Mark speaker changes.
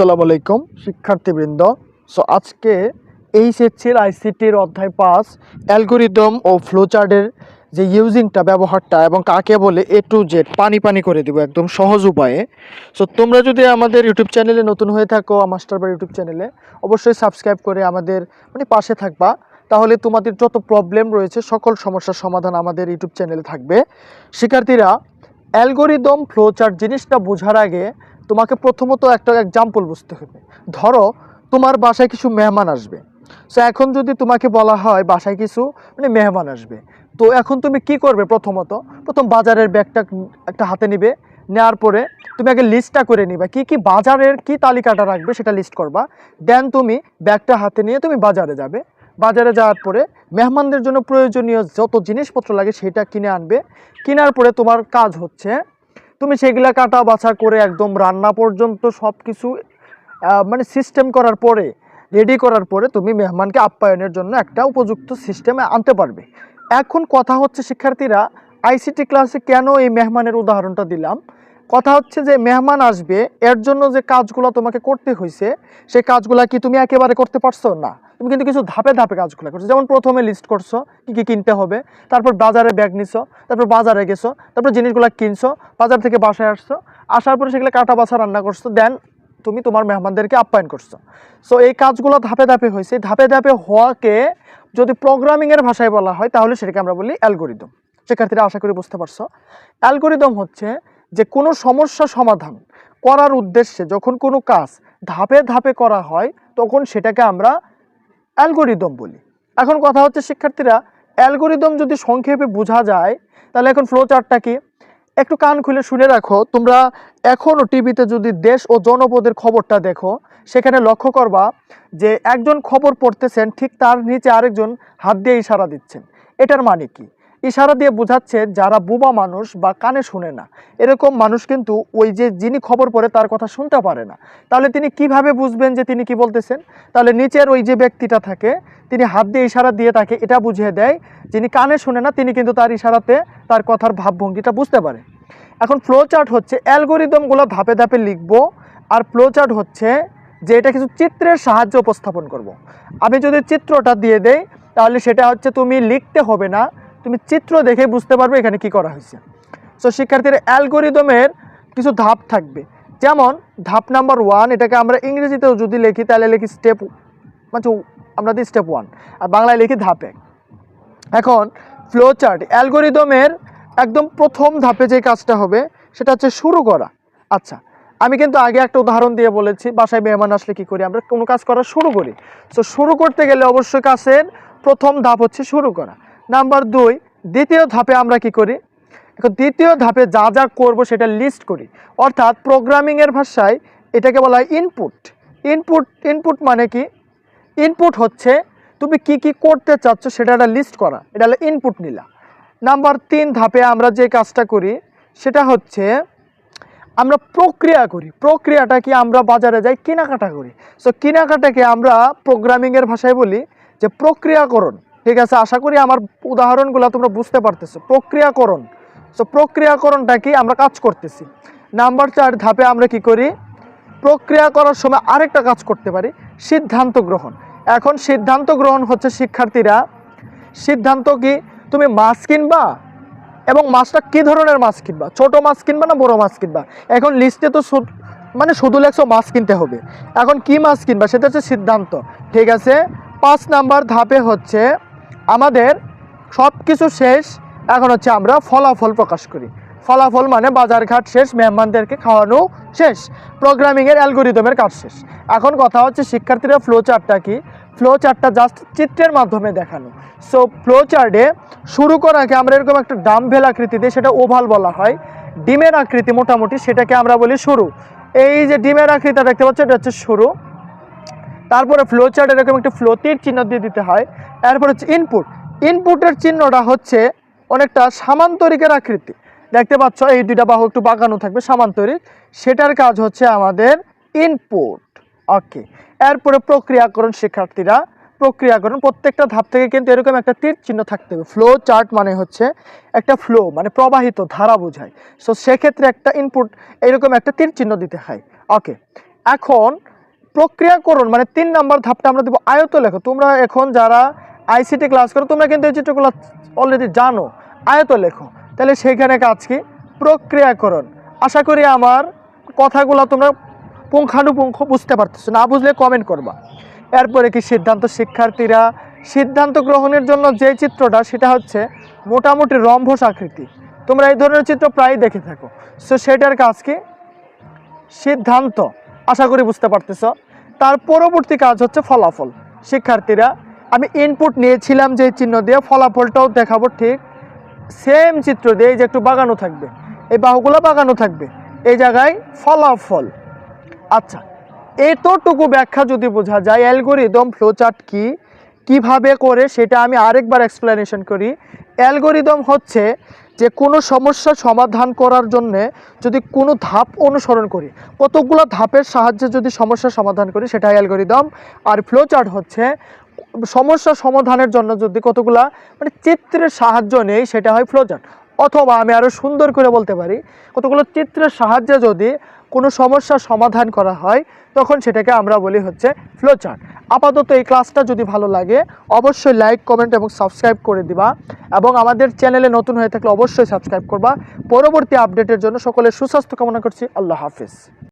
Speaker 1: আসসালামু আলাইকুম, শিক্ষার্থীবৃন্দ। সো আজকে এইচএসসির আইসিটির অধ্যায় পাস অ্যালগোরিদম ও ফ্লোচার্টের যে ইউজিংটা, ব্যবহারটা এবং কাকে বলে এ টু জেড পানি পানি করে দিব একদম সহজ উপায়ে। সো তোমরা যদি আমাদের ইউটিউব চ্যানেলে নতুন হয়ে থাকো মাস্টারবার ইউটিউব চ্যানেলে, অবশ্যই সাবস্ক্রাইব করে আমাদের মানে পাশে থাকবা। তাহলে তোমাদের যত প্রবলেম রয়েছে, সকল সমস্যার সমাধান আমাদের ইউটিউব চ্যানেলে থাকবে। শিক্ষার্থীরা, অ্যালগোরিদম, ফ্লোচার্ট জিনিসটা বোঝার আগে তোমাকে প্রথমত একটা এক্সাম্পল বুঝতে হবে। ধরো, তোমার বাসায় কিছু মেহমান আসবে। সো এখন যদি তোমাকে বলা হয় বাসায় কিছু মানে মেহমান আসবে। তো এখন তুমি কি করবে প্রথমত? প্রথম বাজারের ব্যাগটা একটা হাতে নিবে নেওয়ার পরে তুমি আগে লিস্টটা করে নিবা। কি কি বাজারের কি তালিকাটা রাখবে সেটা লিস্ট করবা। দেন তুমি ব্যাগটা হাতে নিয়ে তুমি বাজারে যাবে। বাজারে যাওয়ার পরে মেহমানদের জন্য প্রয়োজনীয় যত জিনিসপত্র লাগে সেটা কিনে আনবে। কেনার পরে তোমার কাজ হচ্ছে তুমি সেগুলা কাটা বাছা করে একদম রান্না পর্যন্ত সব কিছু মানে সিস্টেম করার পরে রেডি করার পরে তুমি মেহমানকে আপ্যায়নের জন্য একটা উপযুক্ত সিস্টেমে আনতে পারবে। এখন কথা হচ্ছে শিক্ষার্থীরা আইসিটি ক্লাসে কেন এই মেহমানের উদাহরণটা দিলাম? কথা হচ্ছে যে মেহমান আসবে, এর জন্য যে কাজগুলো তোমাকে করতে হয়েছে সেই কাজগুলো কি তুমি একেবারে করতে পারছ? না। তুমি কিন্তু কিছু ধাপে ধাপে কাজগুলো করছ। যেমন প্রথমে লিস্ট করছ, কী কী কিনতে হবে, তারপর বাজারে ব্যাগ নিছো, তারপর বাজারে গেছো, তারপর জিনিসগুলো কিনছো, বাজার থেকে বাসায় আসছো, আসার পরে সেগুলো কাটা বাছা রান্না করছ দেন তুমি তোমার মেহমানদেরকে আপ্যায়ন করছ। সো এই কাজগুলো ধাপে ধাপে হয়েছে ধাপে ধাপে হওয়াকে যদি প্রোগ্রামিংয়ের ভাষায় বলা হয়, তাহলে সেটাকে আমরা বলি অ্যালগোরিদম শিক্ষার্থীরা আশা করি বুঝতে পারছ। অ্যালগোরিদম হচ্ছে যে কোনো সমস্যা সমাধান করার উদ্দেশ্যে যখন কোনো কাজ ধাপে ধাপে করা হয়, তখন সেটাকে আমরা অ্যালগোরিদম বলি। এখন কথা হচ্ছে শিক্ষার্থীরা, অ্যালগোরিদম যদি সংক্ষেপে বোঝা যায়, তাহলে এখন ফ্লো চার্টটা কি? একটু কান খুলে শুনে রাখো তোমরা এখনও টিভিতে যদি দেশ ও জনপদের খবরটা দেখো, সেখানে লক্ষ্য করবা যে একজন খবর পড়তেছেন, ঠিক তার নিচে আরেকজন হাত দিয়ে ইশারা দিচ্ছেন। এটার মানে কি? ইশারা দিয়ে বোঝাচ্ছে যারা বুবা মানুষ বা কানে শুনে না। এরকম মানুষ কিন্তু ওই যে যিনি খবর পড়ে তার কথা শুনতে পারে না। তাহলে তিনি কীভাবে বুঝবেন যে তিনি কি বলতেছেন? তাহলে নিচের ওই যে ব্যক্তিটা থাকে, তিনি হাত দিয়ে ইশারা দিয়ে তাকে এটা বুঝিয়ে দেয়, যিনি কানে শুনে না, তিনি কিন্তু তার ইশারাতে তার কথার ভাবভঙ্গিটা বুঝতে পারে। এখন ফ্লো চার্ট হচ্ছে অ্যালগোরিদমগুলো ধাপে ধাপে লিখব, আর ফ্লো চার্ট হচ্ছে যে এটা কিছু চিত্রের সাহায্য উপস্থাপন করব। আমি যদি চিত্রটা দিয়ে দেই, তাহলে সেটা হচ্ছে তুমি লিখতে হবে না তুমি চিত্র দেখে বুঝতে পারবে এখানে কি করা হয়েছে। সো শিক্ষার্থীর অ্যালগোরিদমের কিছু ধাপ থাকবে। যেমন, ধাপ নাম্বার ওয়ান এটাকে আমরা ইংরেজিতেও যদি লিখি, তাহলে লিখি স্টেপ মানে আমরা দিই স্টেপ ওয়ান আর বাংলায় লিখি ধাপ। এক এখন ফ্লো চার্ট অ্যালগোরিদমের একদম প্রথম ধাপে যে কাজটা হবে, সেটা হচ্ছে শুরু করা। আচ্ছা আমি কিন্তু আগে একটা উদাহরণ দিয়ে বলেছি, বাসায় মেহমান আসলে কি করি, আমরা কোনো কাজ করা শুরু করি। সো শুরু করতে গেলে অবশ্যই কাজের প্রথম ধাপ হচ্ছে শুরু করা। নাম্বার দুই, দ্বিতীয় ধাপে আমরা কি করি? এখন দ্বিতীয় ধাপে যা যা করব সেটা লিস্ট করি। অর্থাৎ প্রোগ্রামিংয়ের ভাষায় এটাকে বলা হয় ইনপুট ইনপুট ইনপুট মানে কি? ইনপুট হচ্ছে তুমি কি কি করতে চাচ্ছ সেটা একটা লিস্ট করা। এটা হলো ইনপুট নিলা। নাম্বার তিন ধাপে আমরা যে কাজটা করি, সেটা হচ্ছে আমরা প্রক্রিয়া করি। প্রক্রিয়াটা কি? আমরা বাজারে যাই কেনাকাটা করি। সো কেনাকাটাকে আমরা প্রোগ্রামিংয়ের ভাষায় বলি যে প্রক্রিয়াকরণ। ঠিক আছে, আশা করি আমার উদাহরণগুলো তোমরা বুঝতে পারতেছো। প্রক্রিয়াকরণ। সো প্রক্রিয়াকরণটা কি? আমরা কাজ করতেছি। নাম্বার চার ধাপে আমরা কি করি? প্রক্রিয়া করার সময় আরেকটা কাজ করতে পারি, সিদ্ধান্ত গ্রহণ। এখন সিদ্ধান্ত গ্রহণ হচ্ছে শিক্ষার্থীরা, সিদ্ধান্ত কি? তুমি মাছ কিনবা এবং মাছটা কী ধরনের মাছ কিনবা? ছোট মাছ কিনবা না বড় মাছ কিনবা? এখন লিস্টে তো মানে শুধু লেখছো মাছ কিনতে হবে। এখন কি মাছ কিনবা? সেটা হচ্ছে সিদ্ধান্ত। ঠিক আছে? পাঁচ নাম্বার ধাপে হচ্ছে আমাদের সব কিছু শেষ। এখন হচ্ছে আমরা ফলাফল প্রকাশ করি। ফলাফল মানে বাজারঘাট শেষ, মেহমানদেরকে খাওয়ানো শেষ প্রোগ্রামিংয়ের অ্যালগোরিদমের কাজ শেষ। এখন কথা হচ্ছে শিক্ষার্থীরা ফ্লো চার্টটা কি? ফ্লো চার্টটা জাস্ট চিত্রের মাধ্যমে দেখানো। সো ফ্লো চার্টে শুরু করাকে আমরা এরকম একটা ডাম্বেল আকৃতিতে সেটা ওভাল বলা হয়। ডিমের আকৃতি মোটামুটি সেটাকে আমরা বলি শুরু। এই যে ডিমের আকৃতিটা দেখতে পাচ্ছ, এটা হচ্ছে শুরু। তারপরে ফ্লো চার্ট এরকম একটা ফ্লোতির চিহ্ন দিয়ে দিতে হয়। এরপর হচ্ছে ইনপুট ইনপুটের চিহ্নটা হচ্ছে অনেকটা সামান্তরিকের আকৃতি। দেখতে পাচ্ছ, এই দুইটা বাহু একটু বাঁকানো থাকবে, সামান্তরিক। সেটার কাজ হচ্ছে আমাদের ইনপুট ওকে এরপরে প্রক্রিয়াকরণ শিক্ষার্থীরা, প্রক্রিয়াকরণ প্রত্যেকটা ধাপ থেকে কিন্তু এরকম একটা তীর চিহ্ন থাকতে হবে। ফ্লো চার্ট মানে হচ্ছে একটা ফ্লো মানে প্রবাহিত ধারা বোঝায়। সো সেক্ষেত্রে একটা ইনপুট এরকম একটা তীর চিহ্ন দিতে হয়। ওকে এখন প্রক্রিয়াকরণ মানে তিন নাম্বার ধাপটা আমরা দেবো আয়ত লেখো। তোমরা এখন যারা আইসিটি ক্লাস করো, তোমরা কিন্তু এই চিত্রগুলো অলরেডি জানো। আয়ত লেখো। তাহলে সেইখানে কাজ কি? প্রক্রিয়াকরণ। আশা করি আমার কথাগুলো তোমরা পুঙ্খানুপুঙ্খ বুঝতে পারতেছো, না বুঝলে কমেন্ট করবা। এরপরে কি সিদ্ধান্ত শিক্ষার্থীরা? সিদ্ধান্ত গ্রহণের জন্য যে চিত্রটা, সেটা হচ্ছে মোটামুটি রম্ভস আকৃতি। তোমরা এই ধরনের চিত্র প্রায় দেখে থাকো। সো সেটার কাজ কি? সিদ্ধান্ত। আশা করি বুঝতে পারতেছ। তার পরবর্তী কাজ হচ্ছে ফলাফল। শিক্ষার্থীরা, আমি ইনপুট নিয়েছিলাম যে চিহ্ন দিয়ে ফলাফলটাও দেখাবো ঠিক সেম চিত্র দিয়ে, এই যে একটু বাগানো থাকবে। এই বাহুগুলো বাগানো থাকবে। এই জায়গায় ফলাফল। আচ্ছা এতটুকু ব্যাখ্যা যদি বোঝা যায়, অ্যালগোরিদম ফ্লোচার্ট কি? কীভাবে করে সেটা আমি আরেকবার এক্সপ্লেনেশন করি। অ্যালগোরিদম হচ্ছে যে কোনো সমস্যা সমাধান করার জন্য যদি কোনো ধাপ অনুসরণ করি, কতগুলো ধাপের সাহায্যে যদি সমস্যা সমাধান করি সেটা অ্যালগোরিদম। আর ফ্লোচার্ট হচ্ছে সমস্যা সমাধানের জন্য যদি কতগুলা মানে চিত্রের সাহায্য নেই সেটা হয় ফ্লোচার্ট অথবা আমি আরও সুন্দর করে বলতে পারি, কতগুলো চিত্রের সাহায্যে যদি কোনো সমস্যার সমাধান করা হয় তখন সেটাকে আমরা বলি হচ্ছে ফ্লোচার্ট আপাতত এই ক্লাসটা যদি ভালো লাগে, অবশ্যই লাইক কমেন্ট এবং সাবস্ক্রাইব করে দিবা এবং আমাদের চ্যানেলে নতুন হয়ে থাকলে অবশ্যই সাবস্ক্রাইব করবা। পরবর্তী আপডেটের জন্য সকলের সুস্বাস্থ্য কামনা করছি। আল্লাহ হাফিজ।